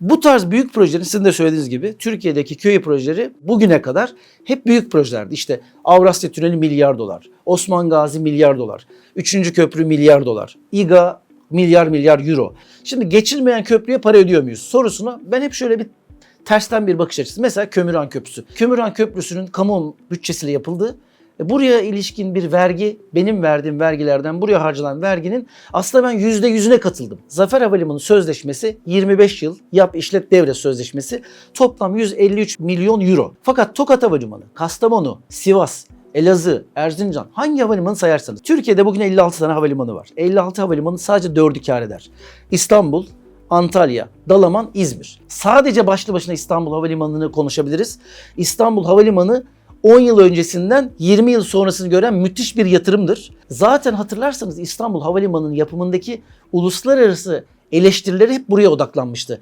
Bu tarz büyük projelerin sizin de söylediğiniz gibi Türkiye'deki köy projeleri bugüne kadar hep büyük projelerdi. İşte Avrasya Tüneli milyar dolar, Osman Gazi milyar dolar, 3. köprü milyar dolar, İGA milyar milyar euro. Şimdi geçilmeyen köprüye para ödüyor muyuz sorusuna ben hep şöyle bir tersten bir bakış açısı. Mesela Kömürhan Köprüsü. Kömürhan Köprüsü'nün kamu bütçesiyle yapıldığı Buraya ilişkin bir vergi, benim verdiğim vergilerden buraya harcanan verginin aslında ben yüzde yüzüne katıldım. Zafer Havalimanı Sözleşmesi 25 yıl yap işlet devre sözleşmesi toplam 153 milyon euro. Fakat Tokat Havalimanı, Kastamonu, Sivas, Elazığ, Erzincan hangi havalimanı sayarsanız. Türkiye'de bugün 56 tane havalimanı var. 56 havalimanı sadece 4'ü kar eder. İstanbul, Antalya, Dalaman, İzmir. Sadece başlı başına İstanbul Havalimanı'nı konuşabiliriz. İstanbul Havalimanı 10 yıl öncesinden 20 yıl sonrasını gören müthiş bir yatırımdır. Zaten hatırlarsanız İstanbul Havalimanı'nın yapımındaki uluslararası eleştirileri hep buraya odaklanmıştı.